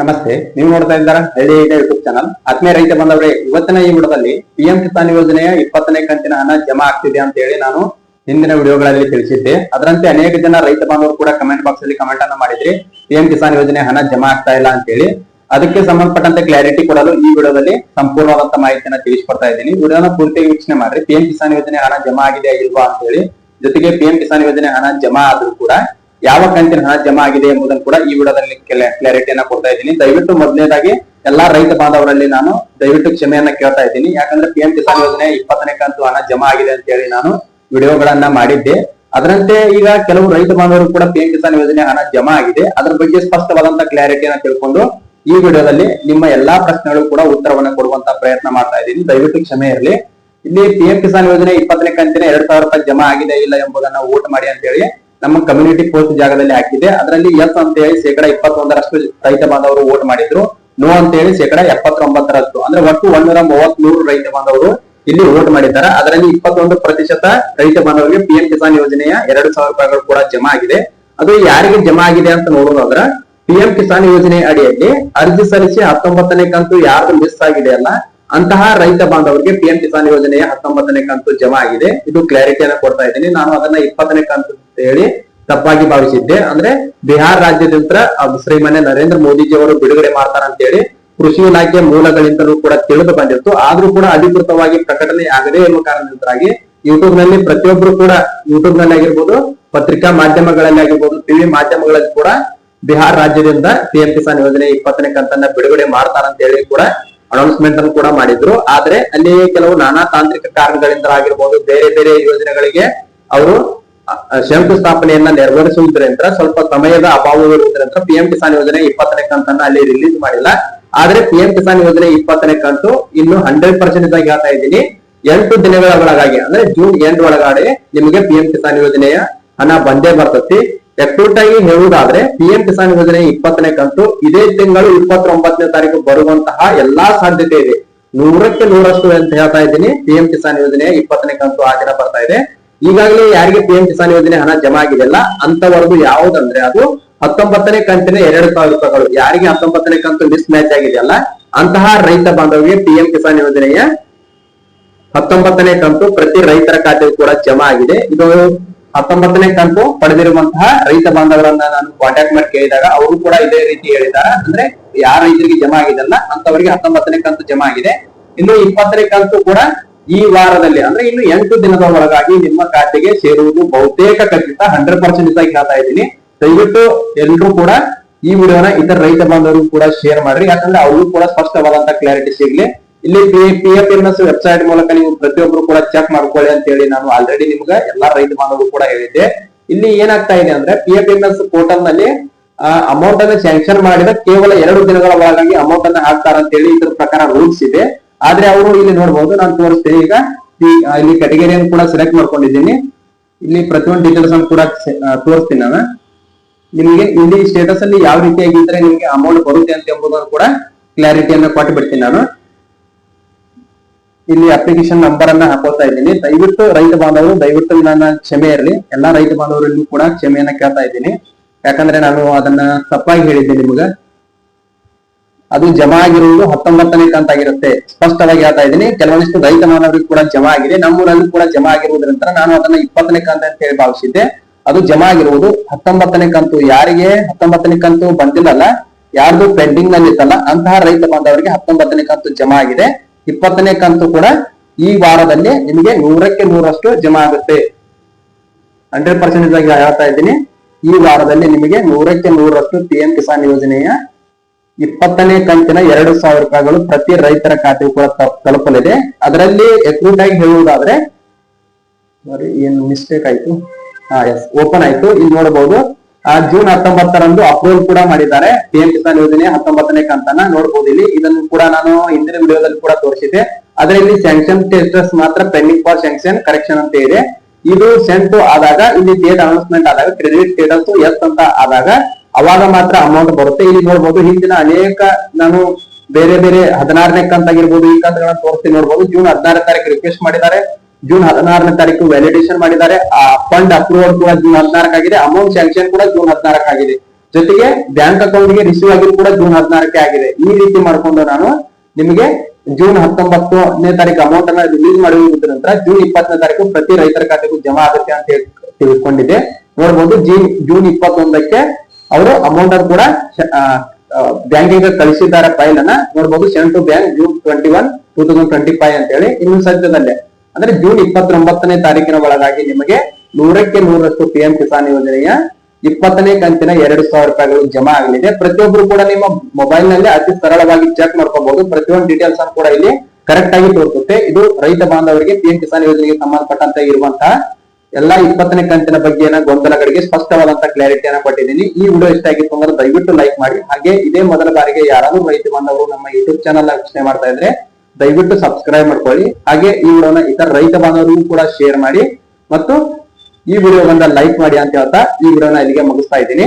ನಮಸ್ತೆ, ನೀವು ನೋಡ್ತಾ ಇದ್ದಾರ ಹಳ್ಳಿ ಯೂಟ್ಯೂಬ್ ಚಾನಲ್ ಆತ್ಮೀಯ ರೈತ ಬಂದವರೇ ಇವತ್ತಿನ ಈ ವಿಡಿಯೋದಲ್ಲಿ ಪಿಎಂ ಕಿಸಾನ್ ಯೋಜನೆಯ ಇಪ್ಪತ್ತನೇ ಕಂತಿನ ಹಣ ಜಮಾ ಆಗ್ತಿದೆ ಅಂತ ಹೇಳಿ ನಾನು ಹಿಂದಿನ ವಿಡಿಯೋಗಳಲ್ಲಿ ತಿಳಿಸಿದ್ದೆ. ಅದರಂತೆ ಅನೇಕ ಜನ ರೈತ ಬಾಂಧವರು ಕೂಡ ಕಮೆಂಟ್ ಬಾಕ್ಸ್ ಅಲ್ಲಿ ಕಮೆಂಟ್ ಅನ್ನ ಮಾಡಿದ್ರಿ. ಪಿಎಂ ಕಿಸಾನ್ ಯೋಜನೆ ಹಣ ಜಮಾ ಆಗ್ತಾ ಇಲ್ಲ ಅಂತ ಹೇಳಿ. ಅದಕ್ಕೆ ಸಂಬಂಧಪಟ್ಟಂತೆ ಕ್ಲಾರಿಟಿ ಕೊಡಲು ಈ ವಿಡಿಯೋದಲ್ಲಿ ಸಂಪೂರ್ಣವಾದಂತ ಮಾಹಿತಿಯನ್ನ ತಿಳಿಸ್ಕೊಡ್ತಾ ಇದ್ದೀನಿ. ವಿಡಿಯೋನ ಪೂರ್ತಿ ವೀಕ್ಷಣೆ ಮಾಡ್ರಿ. ಪಿಎಂ ಕಿಸಾನ್ ಯೋಜನೆ ಹಣ ಜಮಾ ಆಗಿದೆ ಇಲ್ವಾ ಅಂತ ಹೇಳಿ. ಜೊತೆಗೆ ಪಿಎಂ ಕಿಸಾನ್ ಯೋಜನೆ ಹಣ ಜಮಾ ಆದ್ರೂ ಕೂಡ ಯಾವ ಕಂತಿನ ಹಣ ಜಮಾ ಆಗಿದೆ ಎಂಬುದನ್ನು ಕೂಡ ಈ ವಿಡಿಯೋದಲ್ಲಿ ಕ್ಲಾರಿಟಿಯನ್ನ ಕೊಡ್ತಾ ಇದ್ದೀನಿ. ದಯವಿಟ್ಟು ಮೊದಲನೇದಾಗಿ ಎಲ್ಲಾ ರೈತ ಬಾಂಧವರಲ್ಲಿ ನಾನು ದಯವಿಟ್ಟು ಕ್ಷಮೆಯನ್ನ ಕೇಳ್ತಾ ಇದ್ದೀನಿ. ಯಾಕಂದ್ರೆ ಪಿಎಂ ಕಿಸಾನ್ ಯೋಜನೆ ಇಪ್ಪತ್ತನೇ ಕಂತು ಹಣ ಜಮಾ ಆಗಿದೆ ಅಂತ ಹೇಳಿ ನಾನು ವಿಡಿಯೋಗಳನ್ನ ಮಾಡಿದ್ದೆ. ಅದರಂತೆ ಈಗ ಕೆಲವು ರೈತ ಬಾಂಧವರು ಕೂಡ ಪಿಎಂ ಕಿಸಾನ್ ಯೋಜನೆ ಹಣ ಜಮಾ ಆಗಿದೆ. ಅದರ ಬಗ್ಗೆ ಸ್ಪಷ್ಟವಾದಂತ ಕ್ಲಾರಿಟಿಯನ್ನ ತಿಳ್ಕೊಂಡು ಈ ವಿಡಿಯೋದಲ್ಲಿ ನಿಮ್ಮ ಎಲ್ಲಾ ಪ್ರಶ್ನೆಗಳು ಕೂಡ ಉತ್ತರವನ್ನ ಕೊಡುವಂತ ಪ್ರಯತ್ನ ಮಾಡ್ತಾ ಇದ್ದೀನಿ. ದಯವಿಟ್ಟು ಕ್ಷಮೆ ಇರಲಿ. ಇಲ್ಲಿ ಪಿ ಎಂ ಕಿಸಾನ್ ಯೋಜನೆ ಇಪ್ಪತ್ತನೇ ಕಂತಿನ ಎರಡ್ ಸಾವಿರ ರೂಪಾಯಿ ಜಮಾ ಆಗಿದೆ ಇಲ್ಲ ಎಂಬುದನ್ನ ವೋಟ್ ಮಾಡಿ ಅಂತ ಹೇಳಿ ನಮ್ಮ ಕಮ್ಯುನಿಟಿ ಪೋಸ್ಟ್ ಜಾಗದಲ್ಲಿ ಹಾಕಿದೆ. ಅದರಲ್ಲಿ ಎಸ್ ಅಂತ ಹೇಳಿ ಶೇಕಡ ಇಪ್ಪತ್ತೊಂದರಷ್ಟು ರೈತ ಬಾಂಧವರು ವೋಟ್ ಮಾಡಿದ್ರು. ನೋ ಅಂತ ಹೇಳಿ ಶೇಕಡ ಎಪ್ಪತ್ತೊಂಬತ್ತರಷ್ಟು. ಅಂದ್ರೆ ಒಟ್ಟು ಒಂದೂರ ಮೂವತ್ಮೂರು ರೈತ ಬಾಂಧವರು ಇಲ್ಲಿ ವೋಟ್ ಮಾಡಿದ್ದಾರೆ. ಅದರಲ್ಲಿ ಇಪ್ಪತ್ತೊಂದು ಪ್ರತಿಶತ ರೈತ ಬಾಂಧವರಿಗೆ ಪಿಎಂ ಕಿಸಾನ್ ಯೋಜನೆಯ ಎರಡು ಸಾವಿರ ರೂಪಾಯಿಗಳು ಕೂಡ ಜಮಾ ಆಗಿದೆ. ಅದು ಯಾರಿಗೆ ಜಮಾ ಆಗಿದೆ ಅಂತ ನೋಡೋದಾದ್ರ ಪಿಎಂ ಕಿಸಾನ್ ಯೋಜನೆ ಅಡಿಯಲ್ಲಿ ಅರ್ಜಿ ಸಲ್ಲಿಸಿ ಹತ್ತೊಂಬತ್ತನೇ ಕಂತು ಯಾರ್ದು ಮಿಸ್ ಆಗಿದೆ ಅಲ್ಲ ಅಂತಹ ರೈತ ಬಾಂಧವರಿಗೆ ಪಿಎಂ ಕಿಸಾನ್ ಯೋಜನೆಯ ಹತ್ತೊಂಬತ್ತನೇ ಕಂತು ಜಮಾ ಆಗಿದೆ. ಇದು ಕ್ಲಾರಿಟಿಯನ್ನ ಕೊಡ್ತಾ ಇದ್ದೀನಿ. ನಾನು ಅದನ್ನ ಇಪ್ಪತ್ತನೇ ಕಂತು ಅಂತ ಹೇಳಿ ತಪ್ಪಾಗಿ ಭಾವಿಸಿದ್ದೆ. ಅಂದ್ರೆ ಬಿಹಾರ ರಾಜ್ಯದಿಂದ ಶ್ರೀಮನೆ ನರೇಂದ್ರ ಮೋದಿಜಿ ಅವರು ಬಿಡುಗಡೆ ಮಾಡ್ತಾರ ಅಂತ ಹೇಳಿ ಕೃಷಿ ಇಲಾಖೆ ಮೂಲಗಳಿಂದಲೂ ಕೂಡ ತಿಳಿದು ಬಂದಿತ್ತು. ಆದ್ರೂ ಕೂಡ ಅಧಿಕೃತವಾಗಿ ಪ್ರಕಟಣೆ ಆಗದೇ ಇರುವ ಕಾರಣದಿಂದಾಗಿ ಯೂಟ್ಯೂಬ್ನಲ್ಲಿ ಪ್ರತಿಯೊಬ್ರು ಕೂಡ ಯೂಟ್ಯೂಬ್ನಲ್ಲಿ ಆಗಿರ್ಬೋದು, ಪತ್ರಿಕಾ ಮಾಧ್ಯಮಗಳಲ್ಲಿ ಆಗಿರ್ಬೋದು, ಟಿವಿ ಮಾಧ್ಯಮಗಳಲ್ಲಿ ಕೂಡ ಬಿಹಾರ ರಾಜ್ಯದಿಂದ ಪಿಎಂ ಕಿಸಾನ್ ಯೋಜನೆ ಇಪ್ಪತ್ತನೇ ಕಂತನ್ನ ಬಿಡುಗಡೆ ಮಾಡ್ತಾರಂತ ಹೇಳಿ ಕೂಡ ಅನೌನ್ಸ್ಮೆಂಟ್ ಅನ್ನು ಕೂಡ ಮಾಡಿದ್ರು. ಆದ್ರೆ ಅಲ್ಲಿ ಕೆಲವು ನಾನಾ ತಾಂತ್ರಿಕ ಕಾರಣಗಳಿಂದ ಆಗಿರ್ಬೋದು ಬೇರೆ ಬೇರೆ ಯೋಜನೆಗಳಿಗೆ ಅವರು ಶಂಕುಸ್ಥಾಪನೆಯನ್ನ ನೆರವೇರಿಸುವುದರಿಂದ ಸ್ವಲ್ಪ ಸಮಯದ ಅಭಾವವಿರುವುದರಿಂದ ಪಿಎಂ ಕಿಸಾನ್ ಯೋಜನೆ ಇಪ್ಪತ್ತನೇ ಕಂತನ್ನ ಅಲ್ಲಿ ರಿಲೀಸ್ ಮಾಡಿಲ್ಲ. ಆದ್ರೆ ಪಿಎಂ ಕಿಸಾನ್ ಯೋಜನೆ ಇಪ್ಪತ್ತನೇ ಕಂತು ಇನ್ನು ಹಂಡ್ರೆಡ್ ಪರ್ಸೆಂಟ್ ಆಗಿ ಹೇಳ್ತಾ ಇದ್ದೀನಿ. ಎಂಟು ದಿನಗಳ ಒಳಗಾಗಿ, ಅಂದ್ರೆ ಜೂನ್ ಎಂಡ್ ಒಳಗಡೆ ನಿಮಗೆ ಪಿಎಂ ಕಿಸಾನ್ ಯೋಜನೆಯ ಹಣ ಬಂದೇ ಬರ್ತತಿ. ಎಕ್ಯೂಟ್ ಆಗಿ ಹೇಳುವುದಾದ್ರೆ ಪಿಎಂ ಕಿಸಾನ್ ಯೋಜನೆ ಇಪ್ಪತ್ತನೇ ಕಂತು ಇದೇ ತಿಂಗಳು ಇಪ್ಪತ್ತೊಂಬತ್ತನೇ ತಾರೀಕು ಬರುವಂತಹ ಎಲ್ಲಾ ಸಾಧ್ಯತೆ ಇದೆ. ನೂರಕ್ಕೆ ನೂರಷ್ಟು ಅಂತ ಹೇಳ್ತಾ ಇದ್ದೀನಿ. ಪಿಎಂ ಕಿಸಾನ್ ಯೋಜನೆಯ ಇಪ್ಪತ್ತನೇ ಕಂತು ಆ ದಿನ ಬರ್ತಾ ಇದೆ. ಈಗಾಗಲೇ ಯಾರಿಗೆ ಪಿಎಂ ಕಿಸಾನ್ ಯೋಜನೆ ಹಣ ಜಮಾ ಆಗಿದೆಯಲ್ಲ ಅಂತವರೆಗೂ ಯಾವುದಂದ್ರೆ ಅದು ಹತ್ತೊಂಬತ್ತನೇ ಕಂತಿನ ಎರಡು ಸಾವಿರ ರೂಪಾಯಿಗಳು. ಯಾರಿಗೆ ಹತ್ತೊಂಬತ್ತನೇ ಕಂತು ಮಿಸ್ ಮ್ಯಾಚ್ ಆಗಿದೆಯಲ್ಲ, ಅಂತಹ ರೈತ ಬಾಂಧವರಿಗೆ ಪಿಎಂ ಕಿಸಾನ್ ಯೋಜನೆಯ ಹತ್ತೊಂಬತ್ತನೇ ಕಂತು ಪ್ರತಿ ರೈತರ ಖಾತೆಗೂ ಕೂಡ ಜಮಾ ಆಗಿದೆ. ಇದು ಹತ್ತೊಂಬತ್ತನೇ ಕಂತು ಪಡೆದಿರುವಂತಹ ರೈತ ಬಾಂಧವರನ್ನ ನಾನು ಕಾಂಟ್ಯಾಕ್ಟ್ ಮಾಡಿ ಕೇಳಿದಾಗ ಅವರು ಕೂಡ ಇದೇ ರೀತಿ ಹೇಳಿದ್ದಾರೆ. ಅಂದ್ರೆ ಯಾರ ರೈತರಿಗೆ ಜಮಾ ಆಗಿದೆಲ್ಲ ಅಂತವರಿಗೆ ಹತ್ತೊಂಬತ್ತನೇ ಕಂತು ಜಮಾ ಆಗಿದೆ. ಇನ್ನು ಇಪ್ಪತ್ತನೇ ಕಂತು ಕೂಡ ಈ ವಾರದಲ್ಲಿ, ಅಂದ್ರೆ ಇನ್ನು ಎಂಟು ದಿನದ ಒಳಗಾಗಿ ನಿಮ್ಮ ಖಾತೆಗೆ ಸೇರುವುದು ಬಹುತೇಕ ಖಚಿತ ಹಂಡ್ರೆಡ್ ಪರ್ಸೆಂಟ್ ಆಗಿ ಹೇಳ್ತಾ ಇದ್ದೀನಿ. ದಯವಿಟ್ಟು ಎಲ್ರು ಕೂಡ ಈ ವಿಡಿಯೋನ ಇತರ ರೈತ ಬಾಂಧವರು ಕೂಡ ಶೇರ್ ಮಾಡ್ರಿ. ಯಾಕಂದ್ರೆ ಅವ್ರಿಗೂ ಕೂಡ ಸ್ಪಷ್ಟವಾದಂತ ಕ್ಲಾರಿಟಿ ಸಿಗ್ಲಿ. ಇಲ್ಲಿ P F M S website ಮೂಲಕ ನೀವು ಪ್ರತಿಯೊಬ್ರು ಕೂಡ ಚೆಕ್ ಮಾಡ್ಕೊಳ್ಳಿ ಅಂತ ಹೇಳಿ ನಾನು ಆಲ್ರೆಡಿ ನಿಮ್ಗೆ ಎಲ್ಲಾ ರೈತ ಬಾಂಧವರು ಕೂಡ ಹೇಳಿದ್ದೆ. ಇಲ್ಲಿ ಏನಾಗ್ತಾ ಇದೆ ಅಂದ್ರೆ ಪಿ ಎಫ್ ಎಂ ಎಸ್ ಪೋರ್ಟಲ್ನಲ್ಲಿ ಅಮೌಂಟ್ ಅನ್ನು ಸ್ಯಾಂಕ್ಷನ್ ಮಾಡಿದ ಕೇವಲ ಎರಡು ದಿನಗಳ ಒಳಗಾಗಿ ಅಮೌಂಟ್ ಅನ್ನ ಹಾಕ್ತಾರ ಅಂತ ಹೇಳಿ ಇದ್ರ ಪ್ರಕಾರ ರೂಲ್ಸ್ ಇದೆ. ಆದ್ರೆ ಅವರು ಇಲ್ಲಿ ನೋಡಬಹುದು ನಾನು ತೋರಿಸ್ತೀನಿ ಈಗ. ಇಲ್ಲಿ ಕ್ಯಾಟಗರಿಯನ್ನು ಕೂಡ ಸೆಲೆಕ್ಟ್ ಮಾಡ್ಕೊಂಡಿದ್ದೀನಿ. ಇಲ್ಲಿ ಪ್ರತಿಯೊಂದು ಡೀಟೇಲ್ಸ್ ಅನ್ನು ಕೂಡ ತೋರಿಸ್ತೀನಿ ನಾನು. ನಿಮಗೆ ಇಲ್ಲಿ ಸ್ಟೇಟಸ್ ಅಲ್ಲಿ ಯಾವ ರೀತಿಯಾಗಿದ್ರೆ ನಿಮಗೆ ಅಮೌಂಟ್ ಬರುತ್ತೆ ಅಂತ ಎಂಬುದನ್ನು ಕೂಡ ಕ್ಲಾರಿಟಿಯನ್ನು ಕೊಟ್ಟು ಬಿಡ್ತೀನಿ ನಾನು. ಇಲ್ಲಿ ಅಪ್ಲಿಕೇಶನ್ ನಂಬರ್ ಅನ್ನ ಹಾಕೋತಾ ಇದ್ದೀನಿ. ದಯವಿಟ್ಟು ರೈತ ಬಾಂಧವರು, ದಯವಿಟ್ಟು ನನ್ನ ಕ್ಷಮೆ ಇರಲಿ. ಎಲ್ಲಾ ರೈತ ಬಾಂಧವರಲ್ಲೂ ಕೂಡ ಕ್ಷಮೆಯನ್ನ ಕೇಳ್ತಾ ಇದ್ದೀನಿ. ಯಾಕಂದ್ರೆ ನಾನು ಅದನ್ನ ತಪ್ಪಾಗಿ ಹೇಳಿದ್ದೆ ನಿಮ್ಗ. ಅದು ಜಮಾ ಆಗಿರುವುದು ಹತ್ತೊಂಬತ್ತನೇ ಕಂತಾಗಿರುತ್ತೆ ಸ್ಪಷ್ಟವಾಗಿ ಹೇಳ್ತಾ ಇದ್ದೀನಿ. ಕೆಲವೊಂದಿಷ್ಟು ರೈತ ಮಾನವರಿಗೆ ಕೂಡ ಜಮಾ ಆಗಿದೆ. ನಮ್ಮೂರಲ್ಲಿ ಕೂಡ ಜಮಾ ಆಗಿರುವುದರಿಂದ ನಾನು ಅದನ್ನ ಇಪ್ಪತ್ತನೇ ಕಂತ ಅಂತ ಹೇಳಿ ಭಾವಿಸಿದ್ದೆ. ಅದು ಜಮಾ ಆಗಿರುವುದು ಹತ್ತೊಂಬತ್ತನೇ ಕಂತು. ಯಾರಿಗೆ ಹತ್ತೊಂಬತ್ತನೇ ಕಂತು ಬಂದಿಲ್ಲಲ್ಲ, ಯಾರ್ದು ಪೆಂಡಿಂಗ್ನಲ್ಲಿ ಇತ್ತಲ್ಲ ಅಂತಹ ರೈತ ಬಾಂಧವರಿಗೆ ಹತ್ತೊಂಬತ್ತನೇ ಕಂತು ಜಮಾ ಆಗಿದೆ. ಇಪ್ಪತ್ತನೇ ಕಂತು ಕೂಡ ಈ ವಾರದಲ್ಲಿ ನಿಮಗೆ ನೂರಕ್ಕೆ ನೂರಷ್ಟು ಜಮಾ ಆಗುತ್ತೆ. ಹಂಡ್ರೆಡ್ ಪರ್ಸೆಂಟೇಜ್ ಆಗಿ ಹೇಳ್ತಾ ಇದ್ದೀನಿ. ಈ ವಾರದಲ್ಲಿ ನಿಮಗೆ ನೂರಕ್ಕೆ ನೂರಷ್ಟು ಪಿ ಎಂ ಕಿಸಾನ್ ಯೋಜನೆಯ ಇಪ್ಪತ್ತನೇ ಕಂತಿನ ಎರಡು ಸಾವಿರ ರೂಪಾಯಿಗಳು ಪ್ರತಿ ರೈತರ ಖಾತೆಗೆ ಕೂಡ ತಲುಪಲಿದೆ. ಅದರಲ್ಲಿ ಎಕ್ರೂಟ್ ಆಗಿ ಹೇಳುವುದಾದ್ರೆ ಏನು ಮಿಸ್ಟೇಕ್ ಆಯ್ತು? ಹಾ ಎಸ್ ಓಪನ್ ಆಯ್ತು. ಇಲ್ಲಿ ನೋಡಬಹುದು. ಜೂನ್ ಹತ್ತೊಂಬತ್ತರಂದು ಅಪ್ರೂವಲ್ ಕೂಡ ಮಾಡಿದ್ದಾರೆ. ಪಿ ಎಂ ಕಿಸಾನ್ ಯೋಜನೆ ಹತ್ತೊಂಬತ್ತನೇ ಕಂತನ್ನ ನೋಡಬಹುದು ಇಲ್ಲಿ. ಇದನ್ನು ಕೂಡ ನಾನು ಹಿಂದಿನ ವಿಡಿಯೋದಲ್ಲಿ ಕೂಡ ತೋರಿಸಿದೆ ಅದರಲ್ಲಿ ಸ್ಯಾಂಕ್ಷನ್ ಸ್ಟೇಟಸ್ ಮಾತ್ರ ಪೆಂಡಿಂಗ್ ಫಾರ್ ಸ್ಯಾಂಕ್ಷನ್ ಕರೆಕ್ಷನ್ ಅಂತ ಇದೆ. ಇದು ಸೆಂಟ್ ಆದಾಗ, ಇಲ್ಲಿ ಡೇಟ್ ಅನೌನ್ಸ್ಮೆಂಟ್ ಆದಾಗ ಕ್ರೆಡಿಟ್ ಸ್ಟೇಟಸ್ ಎಸ್ ಅಂತ ಆದಾಗ ಅವಾಗ ಮಾತ್ರ ಅಮೌಂಟ್ ಬರುತ್ತೆ. ಇಲ್ಲಿ ನೋಡಬಹುದು ಹಿಂದಿನ ಅನೇಕ ನಾನು ಬೇರೆ ಬೇರೆ ಹದಿನಾರನೇ ಕಂತಾಗಿರ್ಬೋದು, ಈ ಕಂತಗಳನ್ನ ತೋರಿಸ್ತೀನಿ ನೋಡಬಹುದು ಜೂನ್ ಹದಿನಾರನೇ ತಾರೀಕು ರಿಕ್ವೆಸ್ಟ್ ಮಾಡಿದ್ದಾರೆ. ಜೂನ್ ಹದಿನಾರನೇ ತಾರೀಕು ವ್ಯಾಲಿಡೇಷನ್ ಮಾಡಿದ್ದಾರೆ. ಆ ಫಂಡ್ ಅಪ್ರೂವಲ್ ಕೂಡ ಜೂನ್ ಹದಿನಾರಕ್ಕಾಗಿದೆ ಅಮೌಂಟ್ ಸ್ಯಾಂಕ್ಷನ್ ಕೂಡ ಜೂನ್ ಹದಿನಾರಕ್ಕಾಗಿದೆ ಜೊತೆಗೆ ಬ್ಯಾಂಕ್ ಅಕೌಂಟ್ಗೆ ರಿಸೀವ್ ಆಗಿದ್ದು ಕೂಡ ಜೂನ್ ಹದಿನಾರಕ್ಕೆ ಆಗಿದೆ. ಈ ರೀತಿ ಮಾಡ್ಕೊಂಡು ನಾನು ನಿಮಗೆ ಜೂನ್ ಹತ್ತೊಂಬತ್ತನೇ ತಾರೀಕು ಅಮೌಂಟ್ ಅನ್ನ ರಿಲೀಸ್ ಮಾಡಿದ ನಂತರ ಜೂನ್ ಇಪ್ಪತ್ತನೇ ತಾರೀಕು ಪ್ರತಿ ರೈತರ ಖಾತೆಗೂ ಜಮಾ ಆಗುತ್ತೆ ಅಂತ ನೋಡಬಹುದು ನೋಡ್ಬೋದು ಜೂನ್ ಜೂನ್ ಇಪ್ಪತ್ತೊಂದಕ್ಕೆ ಅವರು ಅಮೌಂಟ್ ಅನ್ನು ಕೂಡ ಬ್ಯಾಂಕಿಂಗ್ ಕಳಿಸಿದ್ದಾರೆ ಫೈಲ್ ಅನ್ನ. ನೋಡ್ಬೋದು sent to bank June twenty one two thousand twenty five ಅಂತ ಹೇಳಿ ಇನ್ನು ಸದ್ಯದಲ್ಲೇ ಅಂದ್ರೆ ಜೂನ್ ಇಪ್ಪತ್ತೊಂಬತ್ತನೇ ತಾರೀಕಿನ ಒಳಗಾಗಿ ನಿಮಗೆ ನೂರಕ್ಕೆ ನೂರಷ್ಟು ಪಿ ಎಂ ಕಿಸಾನ್ ಯೋಜನೆಯ ಇಪ್ಪತ್ತನೇ ಕಂತಿನ ಎರಡು ಸಾವಿರ ರೂಪಾಯಿಗಳು ಜಮಾ ಆಗಲಿದೆ. ಪ್ರತಿಯೊಬ್ಬರು ಕೂಡ ನಿಮ್ಮ ಮೊಬೈಲ್ನಲ್ಲಿ ಅತಿ ಸರಳವಾಗಿ ಚೆಕ್ ಮಾಡ್ಕೋಬಹುದು ಪ್ರತಿಯೊಂದು ಡೀಟೇಲ್ಸ್ ಅನ್ನು ಕೂಡ ಇಲ್ಲಿ ಕರೆಕ್ಟ್ ಆಗಿ ತೋರಿಸುತ್ತೆ. ಇದು ರೈತ ಬಾಂಧವರಿಗೆ ಪಿ ಎಂ ಕಿಸಾನ್ ಯೋಜನೆಗೆ ಸಂಬಂಧಪಟ್ಟಂತೆ ಇರುವಂತಹ ಎಲ್ಲಾ ಇಪ್ಪತ್ತನೇ ಕಂತಿನ ಬಗ್ಗೆನ ಗೊಂದಲಗಳಿಗೆ ಸ್ಪಷ್ಟವಾದಂತ ಕ್ಲಾರಿಟಿಯನ್ನ ಕೊಟ್ಟಿದ್ದೀನಿ. ಈ ವಿಡಿಯೋ ಇಷ್ಟ ಆಗಿತ್ತು ಅಂದ್ರೆ ದಯವಿಟ್ಟು ಲೈಕ್ ಮಾಡಿ. ಹಾಗೆ ಇದೇ ಮೊದಲ ಬಾರಿಗೆ ಯಾರಾದ್ರೂ ರೈತ ಬಾಂಧವರು ನಮ್ಮ ಯೂಟ್ಯೂಬ್ ಚಾನಲ್ ವೀಕ್ಷಣೆ ಮಾಡ್ತಾ ಇದ್ರೆ ದಯವಿಟ್ಟು ಸಬ್ಸ್ಕ್ರೈಬ್ ಮಾಡ್ಕೊಳ್ಳಿ. ಹಾಗೆ ಈ ವಿಡಿಯೋನ ಇತರ ರೈತ ಬಾಂಧವರಿಗೂ ಕೂಡ ಶೇರ್ ಮಾಡಿ. ಮತ್ತು ಈ ವಿಡಿಯೋ ಬಂದ ಲೈಕ್ ಮಾಡಿ ಅಂತ ಹೇಳ್ತಾ ಈ ವಿಡಿಯೋನ ಇಲ್ಲಿಗೆ ಮುಗಿಸ್ತಾ ಇದ್ದೀನಿ.